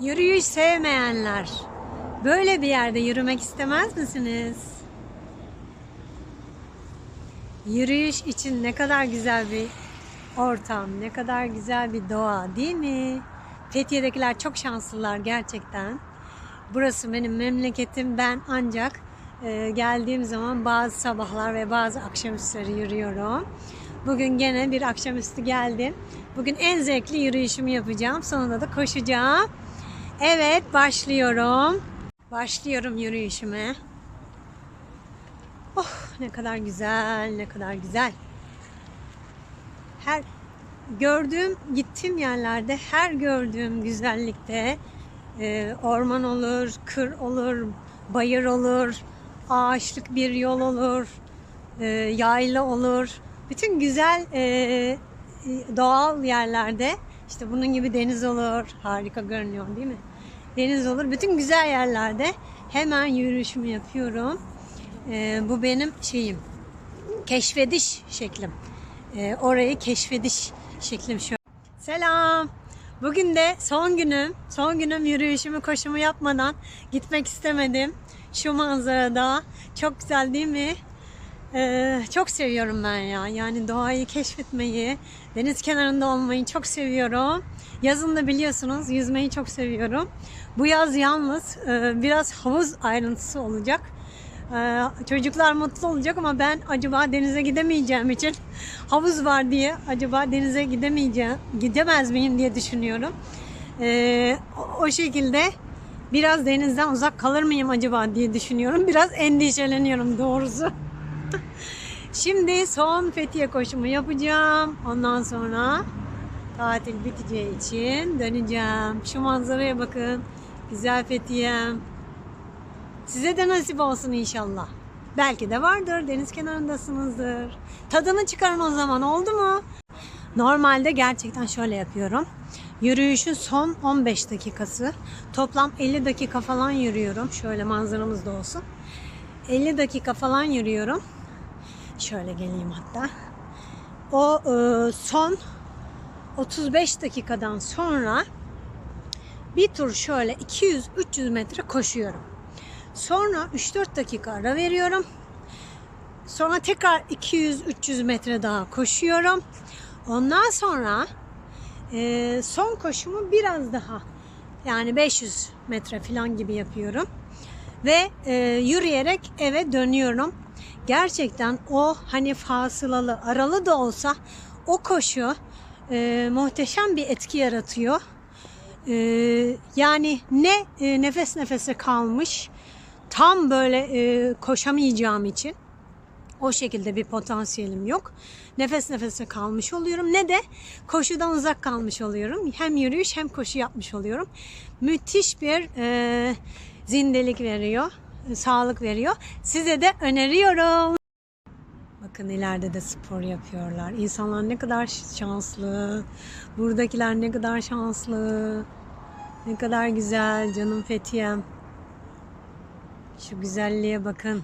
Yürüyüş sevmeyenler böyle bir yerde yürümek istemez misiniz? Yürüyüş için ne kadar güzel bir ortam, ne kadar güzel bir doğa değil mi? Fethiye'dekiler çok şanslılar gerçekten. Burası benim memleketim. Ben ancak e, geldiğim zaman bazı sabahlar ve bazı akşamüstleri yürüyorum. Bugün gene bir akşamüstü geldim. Bugün en zevkli yürüyüşümü yapacağım. Sonunda da koşacağım. Evet başlıyorum. Başlıyorum yürüyüşüme. Oh ne kadar güzel, ne kadar güzel. Her gördüğüm, gittiğim yerlerde her gördüğüm güzellikte e, orman olur, kır olur, bayır olur, ağaçlık bir yol olur, e, yayla olur. Bütün güzel e, e, doğal yerlerde işte bunun gibi deniz olur. Harika görünüyor değil mi? Deniz olur. Bütün güzel yerlerde hemen yürüyüşümü yapıyorum. E, bu benim şeyim. Keşfediş şeklim. E, orayı keşfediş şeklim şu. Selam. Bugün de son günüm. Son günüm yürüyüşümü, koşumu yapmadan gitmek istemedim. Şu manzarada. Çok güzel değil mi? Ee, çok seviyorum ben ya. Yani doğayı keşfetmeyi, deniz kenarında olmayı çok seviyorum. Yazın da biliyorsunuz yüzmeyi çok seviyorum. Bu yaz yalnız e, biraz havuz ayrıntısı olacak. Ee, çocuklar mutlu olacak ama ben acaba denize gidemeyeceğim için havuz var diye acaba denize gidemeyeceğim, gidemez miyim diye düşünüyorum. Ee, o, şekilde biraz denizden uzak kalır mıyım acaba diye düşünüyorum. Biraz endişeleniyorum doğrusu. Şimdi son Fethiye koşumu yapacağım. Ondan sonra tatil biteceği için döneceğim. Şu manzaraya bakın. Güzel Fethiye'm. Size de nasip olsun inşallah. Belki de vardır. Deniz kenarındasınızdır. Tadını çıkarın o zaman oldu mu? Normalde gerçekten şöyle yapıyorum. Yürüyüşün son 15 dakikası. Toplam 50 dakika falan yürüyorum. Şöyle manzaramız da olsun. 50 dakika falan yürüyorum. Şöyle geleyim hatta. O e, son 35 dakikadan sonra bir tur şöyle 200-300 metre koşuyorum. Sonra 3-4 dakika ara veriyorum. Sonra tekrar 200-300 metre daha koşuyorum. Ondan sonra e, son koşumu biraz daha yani 500 metre falan gibi yapıyorum. Ve e, yürüyerek eve dönüyorum. Gerçekten o hani fasılalı, aralı da olsa o koşu e, muhteşem bir etki yaratıyor. E, yani ne e, nefes nefese kalmış, tam böyle e, koşamayacağım için o şekilde bir potansiyelim yok. Nefes nefese kalmış oluyorum. Ne de koşudan uzak kalmış oluyorum. Hem yürüyüş hem koşu yapmış oluyorum. Müthiş bir e, zindelik veriyor, sağlık veriyor. Size de öneriyorum. Bakın ileride de spor yapıyorlar. İnsanlar ne kadar şanslı. Buradakiler ne kadar şanslı. Ne kadar güzel canım Fethiye'm. Şu güzelliğe bakın.